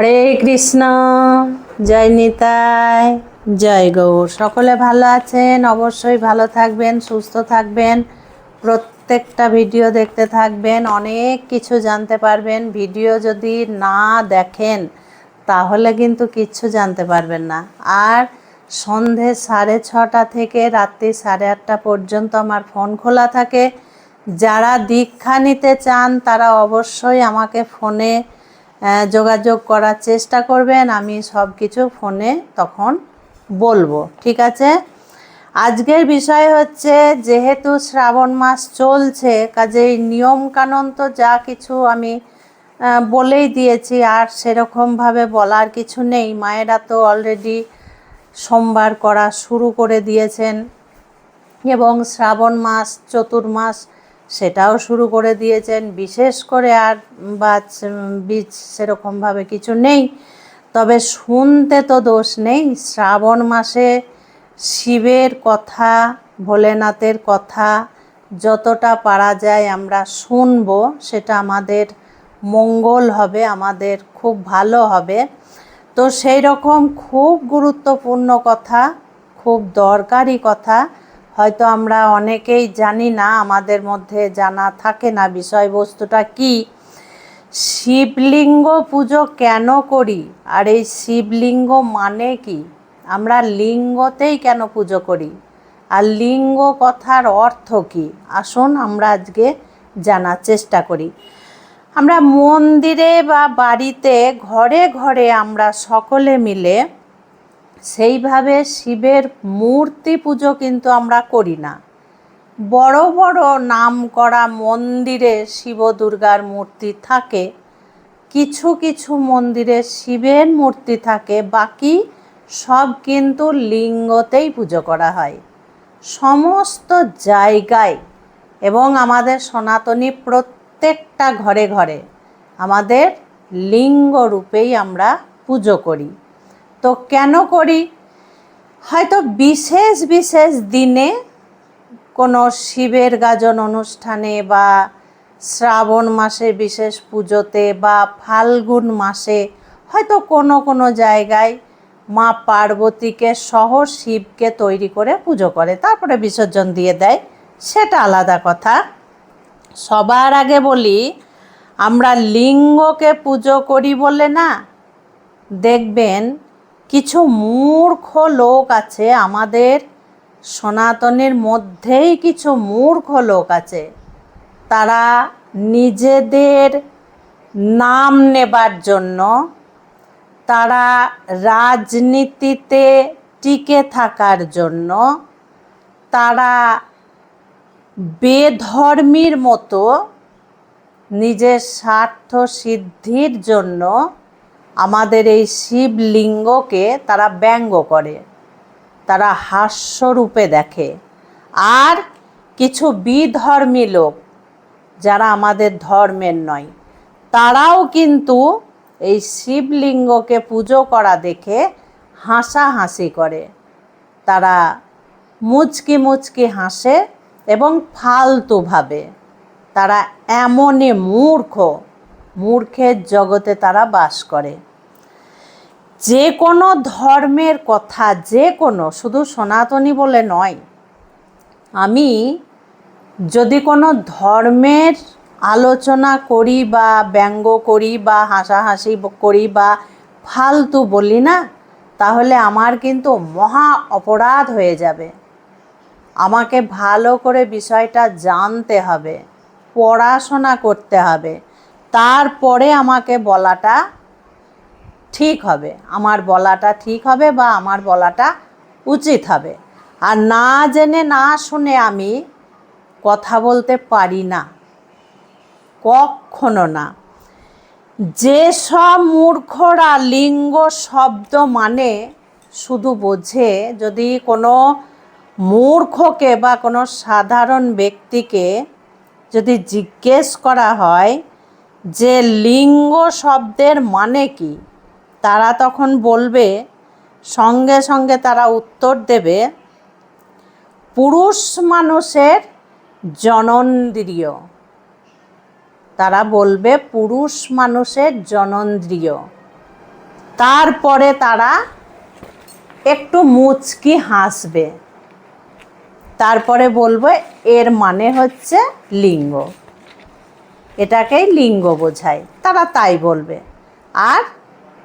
হরে কৃষ্ণ। জয় নিতাই। জয় গৌর। সকলে ভালো আছেন? অবশ্যই ভালো থাকবেন, সুস্থ থাকবেন। প্রত্যেকটা ভিডিও দেখতে থাকবেন, অনেক কিছু জানতে পারবেন। ভিডিও যদি না দেখেন, তাহলে কিন্তু কিচ্ছু জানতে পারবেন না। আর সন্ধে সাড়ে ছটা থেকে রাত্রি সাড়ে আটটা পর্যন্ত আমার ফোন খোলা থাকে। যারা দীক্ষা নিতে চান, তারা অবশ্যই আমাকে ফোনে যোগাযোগ করার চেষ্টা করবেন, আমি সব কিছু ফোনে তখন বলব, ঠিক আছে? আজকের বিষয় হচ্ছে, যেহেতু শ্রাবণ মাস চলছে, কাজেই নিয়ম কানুন তো যা কিছু আমি বলেই দিয়েছি, আর সেরকমভাবে বলার কিছু নেই। মায়েরা তো অলরেডি সোমবার করা শুরু করে দিয়েছেন এবং শ্রাবণ মাস, চতুর্মাস সেটাও শুরু করে দিয়েছেন, বিশেষ করে আর বা বীজ সেরকমভাবে কিছু নেই। তবে শুনতে তো দোষ নেই, শ্রাবণ মাসে শিবের কথা, ভোলেনাথের কথা যতটা পারা যায় আমরা শুনব, সেটা আমাদের মঙ্গল হবে, আমাদের খুব ভালো হবে। তো সেই রকম খুব গুরুত্বপূর্ণ কথা, খুব দরকারি কথা হয়তো আমরা অনেকেই জানি না, আমাদের মধ্যে জানা থাকে না বিষয়বস্তুটা কি। শিবলিঙ্গ পুজো কেন করি? আর এই শিবলিঙ্গ মানে কি? আমরা লিঙ্গতেই কেন পুজো করি? আর লিঙ্গ কথার অর্থ কি? আসুন আমরা আজকে জানার চেষ্টা করি। আমরা মন্দিরে বা বাড়িতে ঘরে ঘরে আমরা সকলে মিলে সেইভাবে শিবের মূর্তি পুজো কিন্তু আমরা করি না। বড় বড় নাম করা মন্দিরে শিব দুর্গার মূর্তি থাকে, কিছু কিছু মন্দিরে শিবের মূর্তি থাকে, বাকি সব কিন্তু লিঙ্গতেই পুজো করা হয়। সমস্ত জায়গায় এবং আমাদের সনাতনী প্রত্যেকটা ঘরে ঘরে আমাদের লিঙ্গ রূপেই আমরা পুজো করি। তো কেন করি? হয়তো বিশেষ বিশেষ দিনে কোনো শিবের গাজন অনুষ্ঠানে বা শ্রাবণ মাসে বিশেষ পুজোতে বা ফাল্গুন মাসে হয়তো কোনো কোনো জায়গায় মা পার্বতীকে সহ শিবকে তৈরি করে পুজো করে, তারপরে বিসর্জন দিয়ে দেয়, সেটা আলাদা কথা। সবার আগে বলি, আমরা লিঙ্গকে পুজো করি বলে না। দেখবেন কিছু মূর্খ লোক আছে আমাদের সনাতনের মধ্যেই কিছু মূর্খ লোক আছে। তারা নিজেদের নাম নেবার জন্য তারা রাজনীতিতে টিকে থাকার জন্য তারা বেধর্মীর মতো নিজের স্বার্থ সিদ্ধির জন্য আমাদের এই শিবলিঙ্গকে তারা ব্যঙ্গ করে, তারা হাস্যরূপে দেখে। আর কিছু বিধর্মী লোক যারা আমাদের ধর্মের নয়, তারাও কিন্তু এই শিবলিঙ্গকে পুজো করা দেখে হাসাহাসি করে। তারা মুচকি মুচকি হাসে এবং ফালতু ভাবে। তারা এমনই মূর্খ। মূর্খের জগতে তারা বাস করে। যে কোনো ধর্মের কথা, যে কোনো, শুধু সনাতনী বলে নয়। আমি যদি কোনো ধর্মের আলোচনা করি বা ব্যঙ্গ করি বা হাসাহাসি করি বা ফালতু বলি না, তাহলে আমার কিন্তু মহা অপরাধ হয়ে যাবে। আমাকে ভালো করে বিষয়টা জানতে হবে, পড়াশোনা করতে হবে তারপরে আমাকে বলাটা ঠিক হবে। আমার বলাটা ঠিক হবে বা আমার বলাটা উচিত হবে। আর না জেনে, না শুনে আমি কথা বলতে পারি না। কখনো না। যেসব মূর্খরা লিঙ্গ, শব্দ মানে শুধু বোঝে যদি কোনো মূর্খকে বা কোনো সাধারণ ব্যক্তিকে যদি জিজ্ঞেস করা হয় যে লিঙ্গ শব্দের মানে কি, তারা তখন বলবে, সঙ্গে সঙ্গে তারা উত্তর দেবে, পুরুষ মানুষের জনন্দ্রিয়। তারা বলবে, পুরুষ মানুষের জনন্দ্রিয়। তারপরে তারা একটু মুচকি হাসবে। তারপরে বলব, এর মানে হচ্ছে লিঙ্গ। এটাকেই লিঙ্গ বোঝায়। তারা তাই বলবে। আর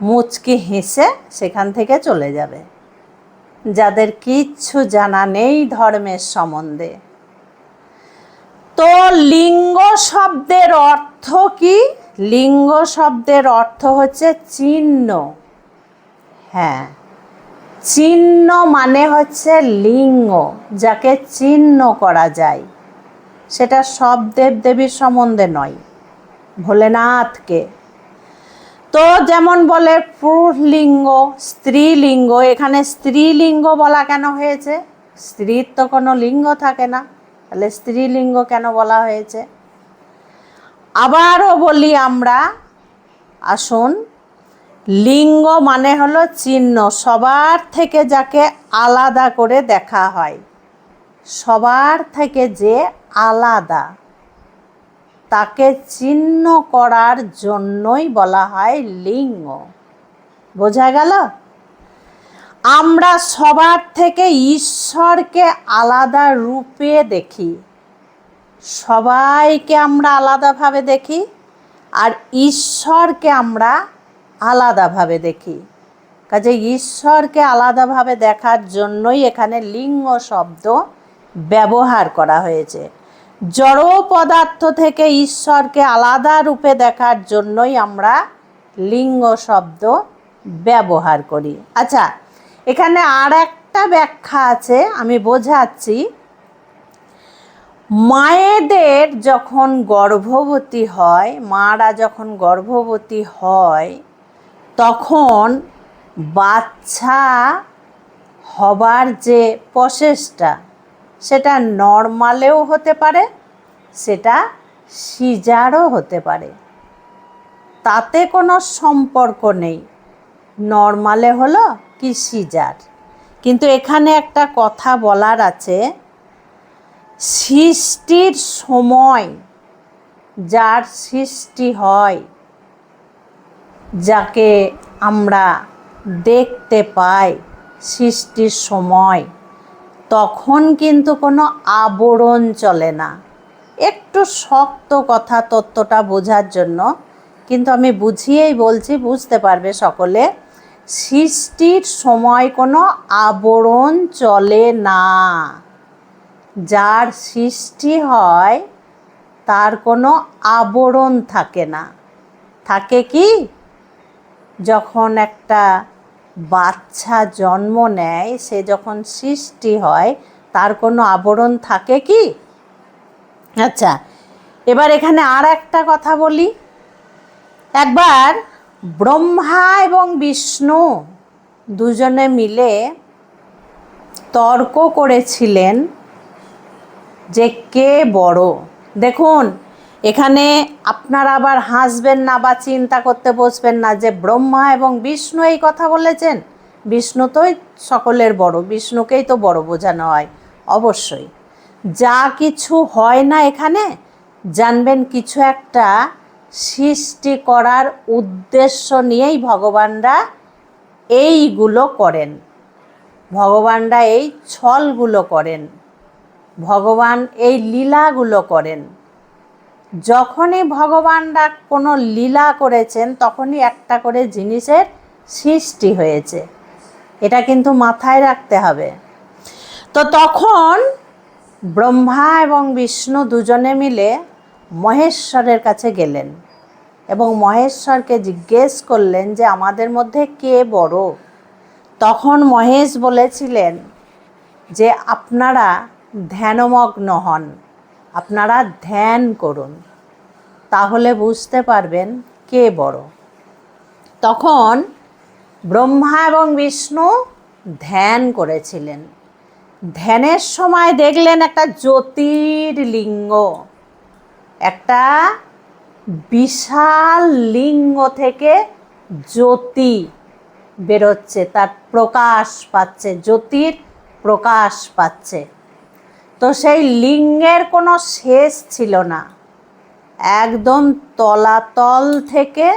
মুচকি হেসে সেখান থেকে চলে যাবে। যাদের কিচ্ছু জানা নেই ধর্মের সম্বন্ধে। তো লিঙ্গ শব্দের অর্থ কি? লিঙ্গ শব্দের অর্থ হচ্ছে চিহ্ন। হ্যাঁ চিহ্ন মানে হচ্ছে লিঙ্গ, যাকে চিহ্ন করা যায়। সেটা সব দেবদেবীর সম্বন্ধে নয়, ভোলেনাথকে। তো যেমন বলে পুরুষলিঙ্গ, স্ত্রীলিঙ্গ, এখানে স্ত্রীলিঙ্গ বলা কেন হয়েছে? স্ত্রীর তো কোনো লিঙ্গ থাকে না, তাহলে স্ত্রীলিঙ্গ কেন বলা হয়েছে? আবারও বলি আমরা, আসুন, লিঙ্গ মানে হলো চিহ্ন, সবার থেকে যাকে আলাদা করে দেখা হয়। সবার থেকে যে আলাদা, তাকে চিহ্ন করার জন্যই বলা হয় লিঙ্গ। বোঝা গেল? আমরা সবার থেকে ঈশ্বরকে আলাদা রূপে দেখি। সবাইকে আমরা আলাদাভাবে দেখি আর ঈশ্বরকে আমরা আলাদাভাবে দেখি। কাজে ঈশ্বরকে আলাদাভাবে দেখার জন্যই এখানে লিঙ্গ শব্দ ব্যবহার করা হয়েছে। জড় পদার্থ থেকে ঈশ্বরকে আলাদা রূপে দেখার জন্যই আমরা লিঙ্গ শব্দ ব্যবহার করি। আচ্ছা এখানে আর একটা ব্যাখ্যা আছে, আমি বোঝাচ্ছি। মায়েদের যখন গর্ভবতী হয়, মারা যখন গর্ভবতী হয়, তখন বাচ্চা হবার যে প্রসেসটা সেটা নর্মালেও হতে পারে, সেটা সিজারও হতে পারে। তাতে কোনো সম্পর্ক নেই, নর্মালে হলো কি সিজার। কিন্তু এখানে একটা কথা বলার আছে, সৃষ্টির সময় যার সৃষ্টি হয়, যাকে আমরা দেখতে পাই সৃষ্টির সময় তখন কিন্তু কোনো আবরণ চলে না। একটু শক্ত কথা তত্ত্বটা বোঝার জন্য, কিন্তু আমি বুঝিয়েই বলছি, বুঝতে পারবে সকলে, সৃষ্টির সময় কোনো আবরণ চলে না। যার সৃষ্টি হয়, তার কোনো আবরণ থাকে না। থাকে কি? যখন একটা বাচ্চা জন্ম নেয়, সে যখন সৃষ্টি হয়, তার কোনো আবরণ থাকে কি? আচ্ছা এবার এখানে আর একটা কথা বলি। একবার ব্রহ্মা এবং বিষ্ণু দুজনে মিলে তর্ক করেছিলেন যে কে বড়। দেখুন এখানে আপনারা আবার হাসবেন না বা চিন্তা করতে বসবেন না যে ব্রহ্মা এবং বিষ্ণু এই কথা বলেছেন। বিষ্ণু তোই সকলের বড়, বিষ্ণুকেই তো বড় বোঝানো হয়, অবশ্যই। যা কিছু হয় না এখানে, জানবেন কিছু একটা সৃষ্টি করার উদ্দেশ্য নিয়েই ভগবানরা এইগুলো করেন। ভগবানরা এই ছলগুলো করেন। ভগবান এই লীলাগুলো করেন। যখনই ভগবানরা কোনো লীলা করেছেন, তখনই একটা করে জিনিসের সৃষ্টি হয়েছে। এটা কিন্তু মাথায় রাখতে হবে। তো তখন ব্রহ্মা এবং বিষ্ণু দুজনে মিলে মহেশ্বরের কাছে গেলেন এবং মহেশ্বরকে জিজ্ঞেস করলেন যে, আমাদের মধ্যে কে বড়? তখন মহেশ বলেছিলেন যে, আপনারা ধ্যানমগ্ন হন। আপনারা ধ্যান করুন, তাহলে বুঝতে পারবেন কে বড়। তখন ব্রহ্মা এবং বিষ্ণু ধ্যান করেছিলেন। ধ্যানের সময় দেখলেন একটা জ্যোতির্লিঙ্গ একটা বিশাল লিঙ্গ থেকে জ্যোতি বেরোচ্ছে, তার প্রকাশ পাচ্ছে, জ্যোতির প্রকাশ পাচ্ছে। তো সেই লিঙ্গের কোনো শেষ ছিল না। একদম তলাতল থেকে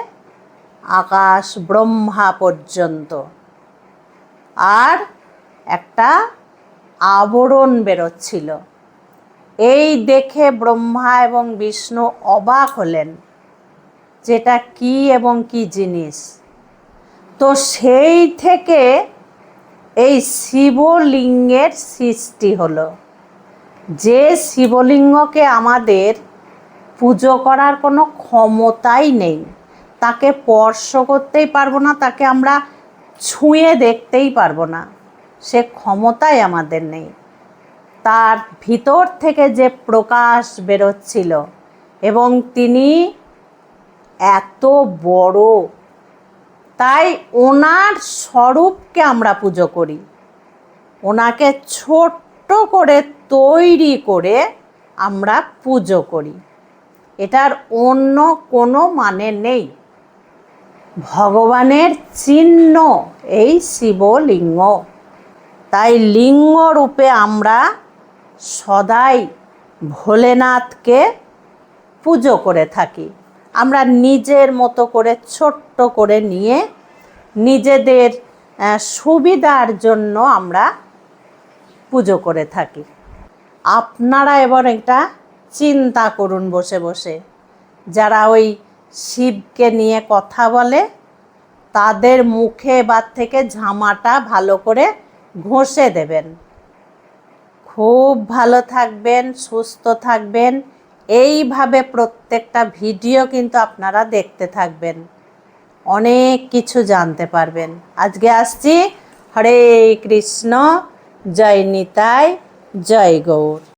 আকাশ ব্রহ্মা পর্যন্ত। আর একটা আবরণ বেরোচ্ছিল। এই দেখে ব্রহ্মা এবং বিষ্ণু অবাক হলেন যেটা কি এবং কি জিনিস। তো সেই থেকে এই শিবলিঙ্গের সৃষ্টি হলো। যে শিবলিঙ্গকে আমাদের পুজো করার কোনো ক্ষমতাই নেই, তাকে স্পর্শ করতেই পারব না, তাকে আমরা ছুঁয়ে দেখতেই পারব না, সে ক্ষমতাই আমাদের নেই। তার ভিতর থেকে যে প্রকাশ বেরোচ্ছিল এবং তিনি এত বড়, তাই ওনার স্বরূপকে আমরা পুজো করি। ওনাকে ছোট্ট করে তৈরি করে আমরা পুজো করি। এটার অন্য কোনো মানে নেই। ভগবানের চিহ্ন এই শিবলিঙ্গ। তাই লিঙ্গ রূপে আমরা সদাই ভোলেনাথকে পুজো করে থাকি। আমরা নিজের মতো করে ছোট্ট করে নিয়ে নিজেদের সুবিধার জন্য আমরা পুজো করে থাকি। আপনারা এবার এটা চিন্তা করুন বসে বসে। যারা ওই শিবকে নিয়ে কথা বলে, তাদের মুখে এবার থেকে ঝামাটা ভালো করে ঘষে দেবেন। খুব ভালো থাকবেন, সুস্থ থাকবেন। এইভাবে প্রত্যেকটা ভিডিও কিন্তু আপনারা দেখতে থাকবেন। অনেক কিছু জানতে পারবেন। আজকে আসছি হরে কৃষ্ণ, জয় নিতাই। জয় গৌর